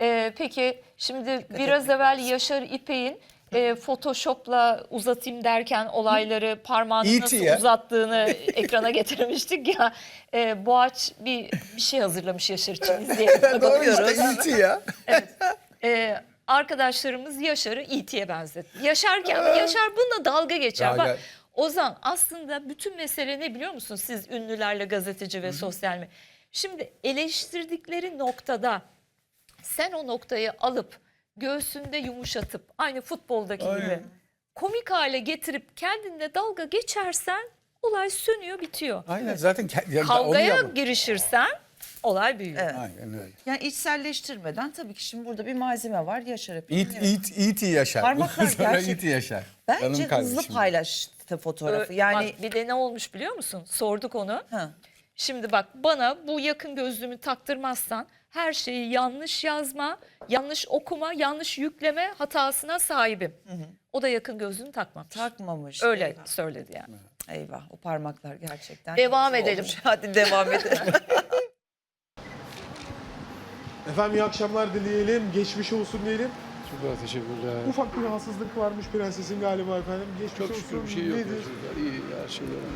Ee, peki şimdi biraz evvel Yaşar İpek'in e, Photoshop'la uzatayım derken olayları parmağını E.T. nasıl ya. uzattığını ekrana getirmiştik ya. Ee, Boğaç bir, bir şey hazırlamış Yaşar için izleyelim. Doğru Bakıyoruz. işte E.T. ya. Ee, arkadaşlarımız Yaşar'ı E.T.'ye benzetti. Yaşarken Yaşar bununla dalga geçer. Dalga. Bak Ozan aslında bütün mesele ne biliyor musun siz ünlülerle gazeteci ve sosyal medya. Şimdi eleştirdikleri noktada sen o noktayı alıp göğsünde yumuşatıp aynı futboldaki gibi Aynen. komik hale getirip kendinle dalga geçersen olay sönüyor bitiyor. Aynen zaten ke- ya, onu Kavgaya yap- girişirsen olay büyüyor. Evet. Aynen öyle. Yani içselleştirmeden tabii ki şimdi burada bir malzeme var Yaşar Apik. İt, it, it yaşar. Parmaklar Sonra gerçek- it yaşar. Bence Canım hızlı kardeşim. paylaştı fotoğrafı. Ö- Yani bak bir de ne olmuş biliyor musun? Sorduk onu. Ha. Şimdi bak bana bu yakın gözlüğümü taktırmazsan her şeyi yanlış yazma, yanlış okuma, yanlış yükleme hatasına sahibim. O da yakın gözlüğünü takmamış. takmamış. Öyle Eyvah. söyledi yani. Eyvah o parmaklar gerçekten. Devam edelim. olmuş. Hadi devam edelim. Efendim iyi akşamlar dileyelim. Geçmiş olsun diyelim. Çok teşekkürler. Ufak bir rahatsızlık varmış prensesin galiba efendim. Geçmiş Çok olsun. şükür bir şey yok. Nedir? Çocuklar İyi her şey yolunda.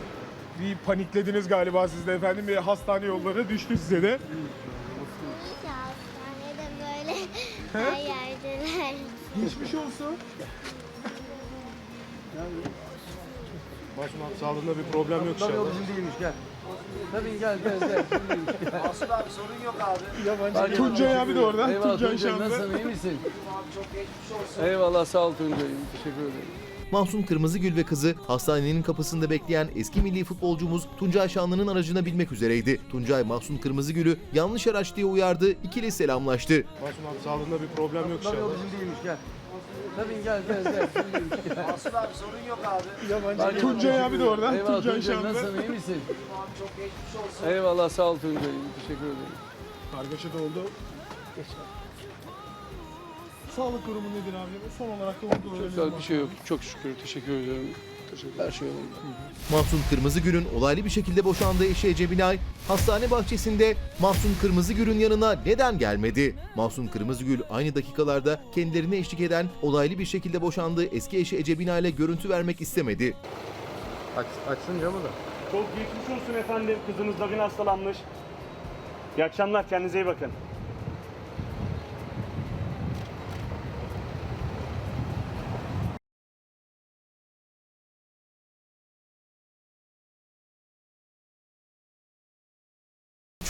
Bir paniklediniz galiba siz de efendim. Bir hastane yolları düştü size de. Böyle her yerdeler. Geçmiş olsun. Masum abi sağlığında bir problem yok inşallah. bizim değilmiş gel. Tabii gel gel gel. Bizim değilmiş, gel. Yabancı. Tuncay abi de orada. Eyvallah Tuncay Tuncay nasılsın iyi misin? Eyvallah sağ ol Tuncay'ım. Teşekkür ederim. Mahsun Kırmızıgül ve kızı hastanenin kapısında bekleyen eski milli futbolcumuz Tuncay Şanlı'nın aracına binmek üzereydi. Tuncay Mahsun Kırmızıgül'ü yanlış araç diye uyardı, ikili selamlaştı. Masum abi sağlığında bir problem yok inşallah. bizim değilmiş gel. Tabii gel gel gel. Bizim değilmiş, gel. Yabancı. Tuncay abi de orada. Eyvallah Tuncay Tuncay Şanlı. nasılsın iyi misin? Eyvallah sağ ol Tuncay'ım. Teşekkür ederim. Kargaşa da oldu. Sağlık durumu nedir abi? Son olarak da onu da öğrenelim. Güzel bir şey yok. Çok şükür. Teşekkür ederim. Teşekkür Her şey yolunda. Mahsun Kırmızıgül'ün olaylı bir şekilde boşandığı eşi Ece Binay, hastane bahçesinde Mahsun Kırmızıgül'ün yanına neden gelmedi? Mahsun Kırmızıgül aynı dakikalarda kendilerine eşlik eden olaylı bir şekilde boşandığı eski eşi Ece Binay ile görüntü vermek istemedi. Aç, açsın camı da. Çok geçmiş olsun efendim. Kızınız da gün hastalanmış. İyi akşamlar. Kendinize iyi bakın.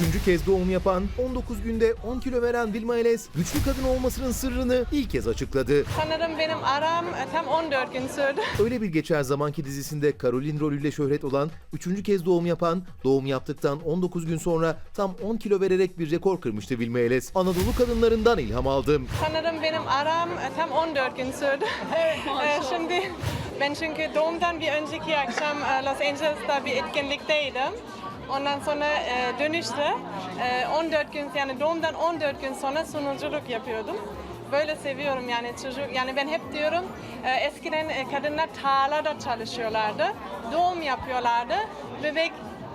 Üçüncü kez doğum yapan, 19 günde 10 kilo veren Vilma Eles, güçlü kadın olmasının sırrını ilk kez açıkladı. Sanırım benim aram e, tam 14 gün sürdü. Öyle bir geçer zamanki dizisinde Caroline rolüyle şöhret olan, üçüncü kez doğum yapan, doğum yaptıktan 19 gün sonra tam 10 kilo vererek bir rekor kırmıştı Vilma Eles. Anadolu kadınlarından ilham aldım. Sanırım benim aram e, tam 14 gün sürdü. E, Şimdi ben çünkü doğumdan bir önceki akşam e, Los Angeles'ta bir etkinlikteydim. Ondan sonra e, dönüşte e, 14 gün yani doğumdan 14 gün sonra sunuculuk yapıyordum. Böyle seviyorum yani çocuk yani ben hep diyorum e, eskiden e, kadınlar tarlada çalışıyorlardı. Doğum yapıyorlardı. Bebek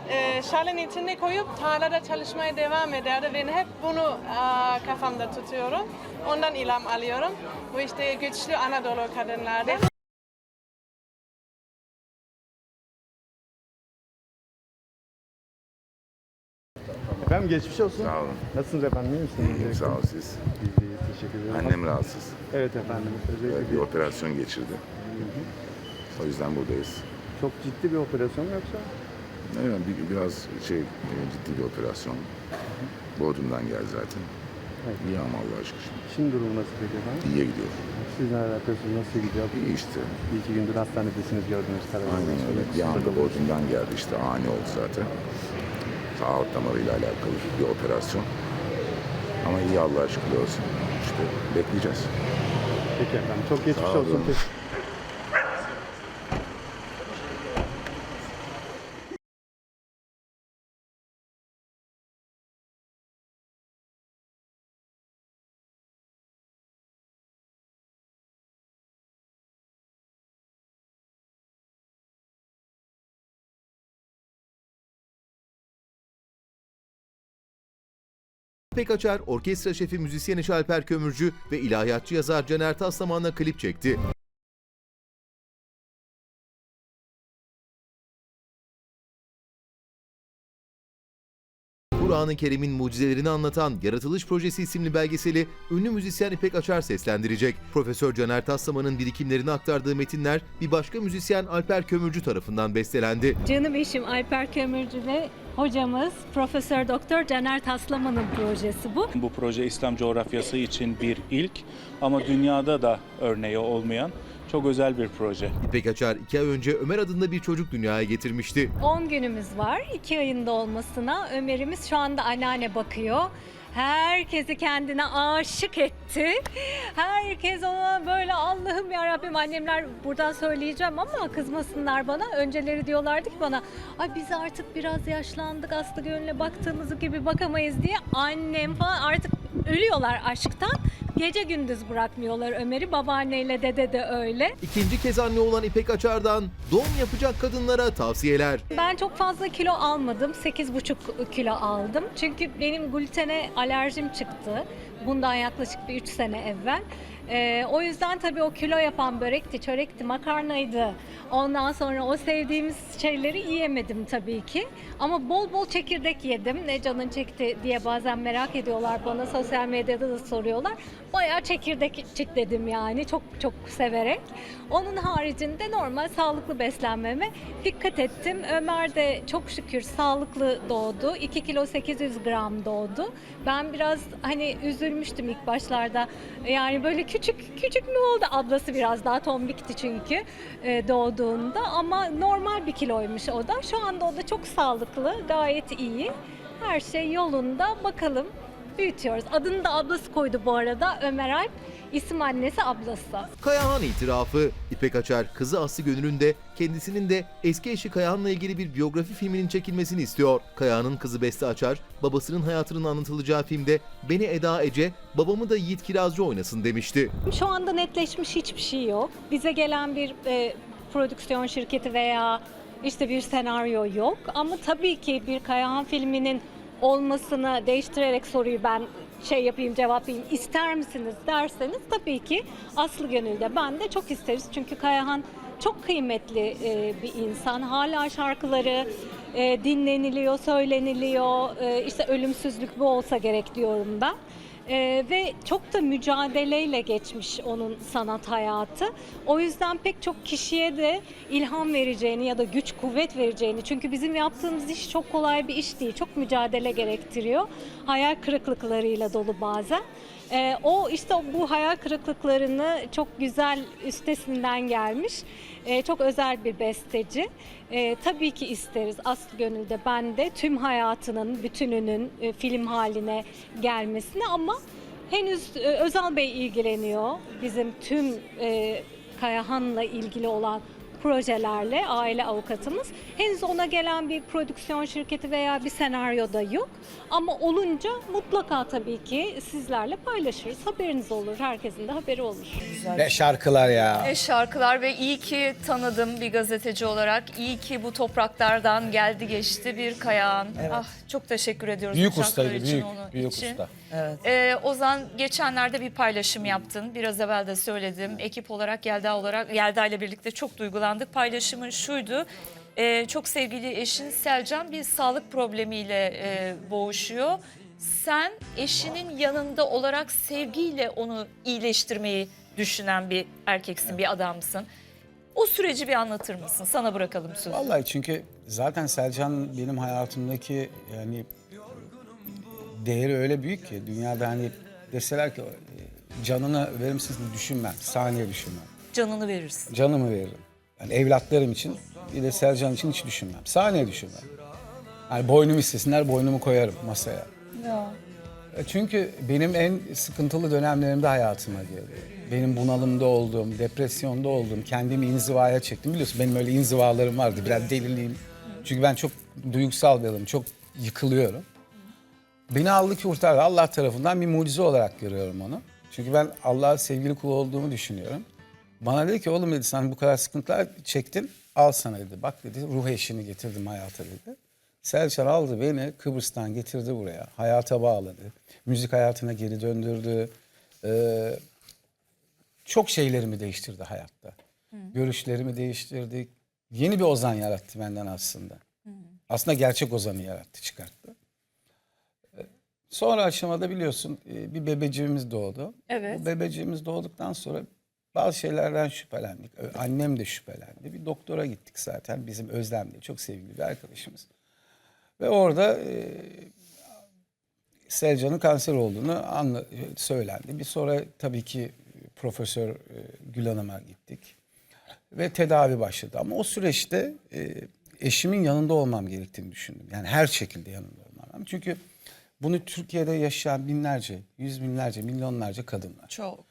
e, şalın içine koyup tarlada çalışmaya devam ederdi. Ben hep bunu e, kafamda tutuyorum. Ondan ilham alıyorum. Bu işte güçlü Anadolu kadınlarda. Efendim geçmiş olsun. Sağ olun. Nasılsınız efendim? İyi misiniz? İyiyim, sağ olun siz. İyi, iyi, teşekkür ederim. Annem rahatsız. Evet efendim. Özellikle Evet, bir operasyon geçirdi. O yüzden buradayız. çok ciddi bir operasyon mu yoksa? Evet, bir, biraz şey e, ciddi bir operasyon. Bodrum'dan geldi zaten. İyi ama Allah'a şükür. Şimdi durumu nasıl peki efendim? İyiye gidiyor. Sizle alakasız nasıl gidiyor? İyi işte. Bir iki gündür hastanedesiniz gördüğünüz kadarıyla. Aynen öyle. Bir anda Bodrum'dan geldi işte ani oldu zaten. Sağlık damarıyla alakalı bir operasyon. Ama iyi Allah'a şükür olsun. İşte bekleyeceğiz. Peki efendim. Çok geçmiş Sağ olsun. Teşekkür İpek Açar, orkestra şefi müzisyen eşi Alper Kömürcü ve ilahiyatçı yazar Caner Taslaman'la klip çekti. Kur'an-ı Kerim'in mucizelerini anlatan Yaratılış Projesi isimli belgeseli ünlü müzisyen İpek Açar seslendirecek. Profesör Caner Taslaman'ın birikimlerini aktardığı metinler bir başka müzisyen Alper Kömürcü tarafından bestelendi. Canım eşim Alper Kömürcü ve hocamız Profesör Doktor Caner Taslaman'ın projesi bu. Bu proje İslam coğrafyası için bir ilk ama dünyada da örneği olmayan çok özel bir proje. İpek Açar iki ay önce Ömer adında bir çocuk dünyaya getirmişti. 10 günümüz var. 2 ayında olmasına. Ömer'imiz şu anda anneanne bakıyor. Herkesi kendine aşık etti. Herkes ona böyle Allah'ım ya Rabbim annemler buradan söyleyeceğim ama kızmasınlar bana. Önceleri diyorlardı ki bana ay biz artık biraz yaşlandık Aslı Gönül'e baktığımız gibi bakamayız diye annem falan artık ölüyorlar aşktan. Gece gündüz bırakmıyorlar Ömer'i. Babaanneyle dede de öyle. İkinci kez anne olan İpek Açar'dan doğum yapacak kadınlara tavsiyeler. Ben çok fazla kilo almadım. 8,5 kilo aldım. Çünkü benim glutene alerjim çıktı. Bundan yaklaşık bir 3 sene evvel. Ee, o yüzden tabii o kilo yapan börekti, çörekti, makarnaydı. Ondan sonra o sevdiğimiz şeyleri yiyemedim tabii ki. Ama bol bol çekirdek yedim. Ne canın çekti diye bazen merak ediyorlar bana. Sosyal medyada da soruyorlar. Bayağı çekirdek çitledim yani çok çok severek. Onun haricinde normal sağlıklı beslenmeme dikkat ettim. Ömer de çok şükür sağlıklı doğdu. 2 kilo 800 gram doğdu. Ben biraz hani üzülmüştüm ilk başlarda. Yani böyle küçük küçük mü oldu? Ablası biraz daha tombikti çünkü e, doğduğunda ama normal bir kiloymuş o da. Şu anda o da çok sağlıklı, gayet iyi. Her şey yolunda. Bakalım büyütüyoruz. Adını da ablası koydu bu arada. Ömer Alp. İsim annesi ablası. Kayahan itirafı. İpek Açar kızı Aslı Gönül'ün de kendisinin de eski eşi Kayahan'la ilgili bir biyografi filminin çekilmesini istiyor. Kayahan'ın kızı Beste Açar, babasının hayatının anlatılacağı filmde beni Eda Ece, babamı da Yiğit Kirazcı oynasın demişti. Şu anda netleşmiş hiçbir şey yok. Bize gelen bir e, prodüksiyon şirketi veya işte bir senaryo yok. Ama tabii ki bir Kayahan filminin olmasını değiştirerek soruyu ben şey yapayım cevaplayayım ister misiniz derseniz tabii ki Aslı Gönül'de ben de çok isteriz. Çünkü Kayahan çok kıymetli e, bir insan. Hala şarkıları e, dinleniliyor, söyleniliyor. E, işte ölümsüzlük bu olsa gerek diyorum ben. Ee, ve çok da mücadeleyle geçmiş onun sanat hayatı. O yüzden pek çok kişiye de ilham vereceğini ya da güç kuvvet vereceğini. Çünkü bizim yaptığımız iş çok kolay bir iş değil. Çok mücadele gerektiriyor. Hayal kırıklıklarıyla dolu bazen. Ee, o işte bu hayal kırıklıklarını çok güzel üstesinden gelmiş. Ee, çok özel bir besteci. Ee, tabii ki isteriz Aslı Gönül'de ben de tüm hayatının bütününün e, film haline gelmesini ama henüz e, Özal Bey ilgileniyor bizim tüm e, Kayahan'la ilgili olan projelerle aile avukatımız. Henüz ona gelen bir prodüksiyon şirketi veya bir senaryo da yok. Ama olunca mutlaka tabii ki sizlerle paylaşırız. Haberiniz olur. Herkesin de haberi olur. Ve şarkılar ya. E şarkılar ve iyi ki tanıdım bir gazeteci olarak. İyi ki bu topraklardan geldi geçti bir Kayağan. Ah çok teşekkür ediyoruz. Büyük ustaydı, büyük, büyük için. usta. Evet. Ee, Ozan geçenlerde bir paylaşım yaptın. Biraz evvel de söyledim. Ekip olarak Yelda olarak Yelda ile birlikte çok duygulandık. Paylaşımın şuydu. Ee, çok sevgili eşin Selcan bir sağlık problemiyle e, boğuşuyor. Sen eşinin yanında olarak sevgiyle onu iyileştirmeyi düşünen bir erkeksin, bir adamsın. O süreci bir anlatır mısın? Sana bırakalım sözü. Vallahi çünkü zaten Selcan benim hayatımdaki yani değeri öyle büyük ki dünyada hani deseler ki e, canını verir misiniz düşünmem, saniye düşünmem. Canını verirsin. Canımı veririm. Yani evlatlarım için bir de Selcan için hiç düşünmem. Saniye düşünmem. Yani boynumu istesinler boynumu koyarım masaya. E, Çünkü benim en sıkıntılı dönemlerimde hayatıma girdi. Benim bunalımda olduğum, depresyonda olduğum, kendimi inzivaya çektim. Biliyorsun benim öyle inzivalarım vardı. Biraz deliliğim. Çünkü ben çok duygusal bir adamım. Çok yıkılıyorum. Beni aldı ki kurtardı. Allah tarafından bir mucize olarak görüyorum onu. Çünkü ben Allah'a sevgili kul olduğumu düşünüyorum. Bana dedi ki oğlum dedi sen bu kadar sıkıntılar çektin. Al sana dedi. Bak dedi ruh eşini getirdim hayata dedi. Selçan aldı beni Kıbrıs'tan getirdi buraya. Hayata bağladı. Müzik hayatına geri döndürdü. Ee, çok şeylerimi değiştirdi hayatta. Görüşlerimi değiştirdi. Yeni bir Ozan yarattı benden aslında. Aslında gerçek Ozan'ı yarattı, çıkarttı. Sonra aşamada biliyorsun e, bir bebeciğimiz doğdu. Evet. Bu bebeciğimiz doğduktan sonra bazı şeylerden şüphelendik. Annem de şüphelendi. Bir doktora gittik zaten. Bizim Özlem diye çok sevgili bir arkadaşımız. Ve orada e, Selcan'ın kanser olduğunu anla, söylendi. Bir sonra tabii ki Profesör e, Gül Hanım'a gittik. Ve tedavi başladı. Ama o süreçte e, eşimin yanında olmam gerektiğini düşündüm. Yani her şekilde yanında olmam. Çünkü bunu Türkiye'de yaşayan binlerce, yüz binlerce, milyonlarca kadın var. Çok.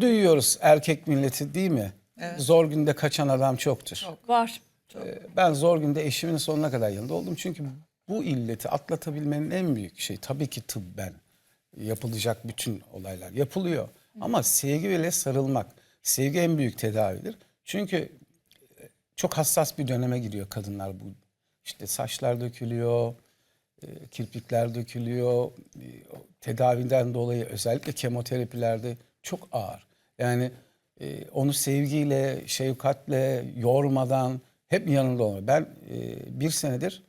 Duyuyoruz erkek milleti değil mi? Zor günde kaçan adam çoktur. Var. Ee, Ben zor günde eşimin sonuna kadar yanında oldum. Çünkü bu illeti atlatabilmenin en büyük şey tabii ki tıbben yapılacak bütün olaylar yapılıyor. Ama sevgi ile sarılmak, sevgi en büyük tedavidir. Çünkü e, çok hassas bir döneme giriyor kadınlar bu. İşte saçlar dökülüyor, e, kirpikler dökülüyor. E, o Tedaviden dolayı özellikle kemoterapilerde çok ağır. Yani e, onu sevgiyle, şefkatle, yormadan hep yanında olma. Ben e, bir senedir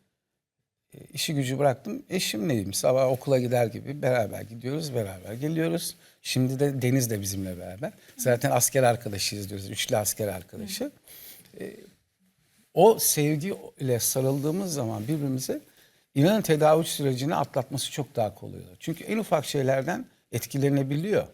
e, işi gücü bıraktım. Eşimleyim. Sabah okula gider gibi beraber gidiyoruz, beraber geliyoruz. Şimdi de Deniz de bizimle beraber. Zaten asker arkadaşıyız diyoruz. Üçlü asker arkadaşı. E, o sevgiyle sarıldığımız zaman birbirimize inanın tedavi sürecini atlatması çok daha kolay oluyor. Çünkü en ufak şeylerden etkilenebiliyor.